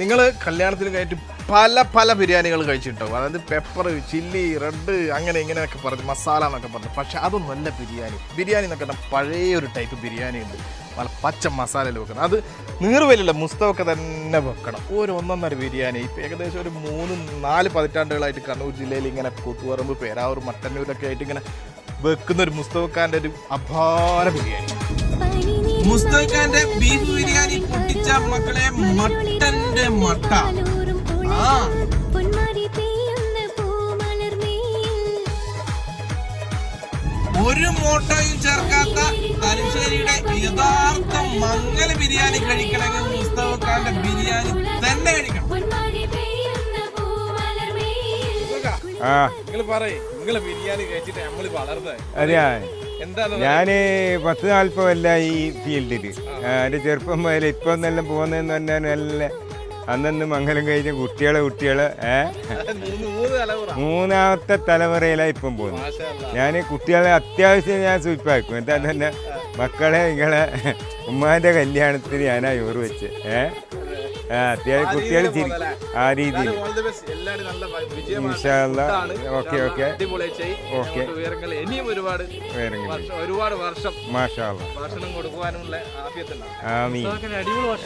നിങ്ങൾ കല്യാണത്തിന് കഴിഞ്ഞിട്ട് പല പല ബിരിയാണികൾ കഴിച്ചിട്ടുണ്ടാവും. അതായത് പെപ്പർ ചില്ലി റെഡ് അങ്ങനെ ഇങ്ങനെയൊക്കെ പറഞ്ഞു മസാല എന്നൊക്കെ പറഞ്ഞു. പക്ഷെ അതൊന്നും നല്ല ബിരിയാണി. ബിരിയാണി എന്നൊക്കെ പറഞ്ഞാൽ പഴയ ഒരു ടൈപ്പ് ബിരിയാണി ഉണ്ട്. നല്ല പച്ച മസാലയിൽ വെക്കണം. അത് നീർവലില്ല മുസ്തവൊക്കെ തന്നെ വെക്കണം. ഒരു ഒന്നൊന്നര ബിരിയാണി. ഇപ്പം ഏകദേശം ഒരു മൂന്ന് നാല് പതിറ്റാണ്ടുകളായിട്ട് കണ്ണൂർ ജില്ലയിൽ ഇങ്ങനെ കൂത്തുപറമ്പ് പേരാവൂർ മട്ടന്നൂരൊക്കെ ആയിട്ട് ഇങ്ങനെ വെക്കുന്ന ഒരു മുസ്തവക്കാന്റെ ഒരു അപാര ബിരിയാണി. മുസ്തവക്കാന്റെ ബീഫ് ബിരിയാണി മക്കളെ മട്ടന്റെ മട്ട. ആ. ഒരു മോട്ടോയും ചേർക്കാത്ത തലശ്ശേരിയുടെ യഥാർത്ഥ മംഗല ബിരിയാണി കഴിക്കണമെങ്കിൽ മുസ്തഫാന്റെ ബിരിയാണി തന്നെ കഴിക്കണം. നിങ്ങൾ പറയേ നിങ്ങൾ ബിരിയാണി കഴിച്ചിട്ട് നമ്മൾ വളർന്നത്. ഞാൻ പത്ത് നാൽപ്പത് കൊല്ല ഈ ഫീൽഡിൽ എന്റെ ചെറുപ്പം മുതൽ ഇപ്പം എന്നെല്ലാം പോകുന്നതെന്ന് പറഞ്ഞാൽ നല്ല അന്നന്ന് മംഗലം കഴിഞ്ഞ കുട്ടികളെ കുട്ടികളെ മൂന്നാമത്തെ തലമുറയിലാണ് ഇപ്പം പോകുന്നത്. ഞാൻ കുട്ടികളെ അത്യാവശ്യം ഞാൻ സൂപ്പാക്കും എന്താ തന്നെ മക്കളെ നിങ്ങളെ ഉമ്മാന്റെ കല്യാണത്തിന് ഞാനാ ചോറ് വെച്ച് ഏ? ചിരി ആ രീതിയിൽ. Okay, okay. ഓക്കെ. ഇനിയും ഒരുപാട് ഒരുപാട് വർഷം മാഷാ ഭക്ഷണം കൊടുക്കുവാനുള്ള ആമീൻ. അടിപൊളി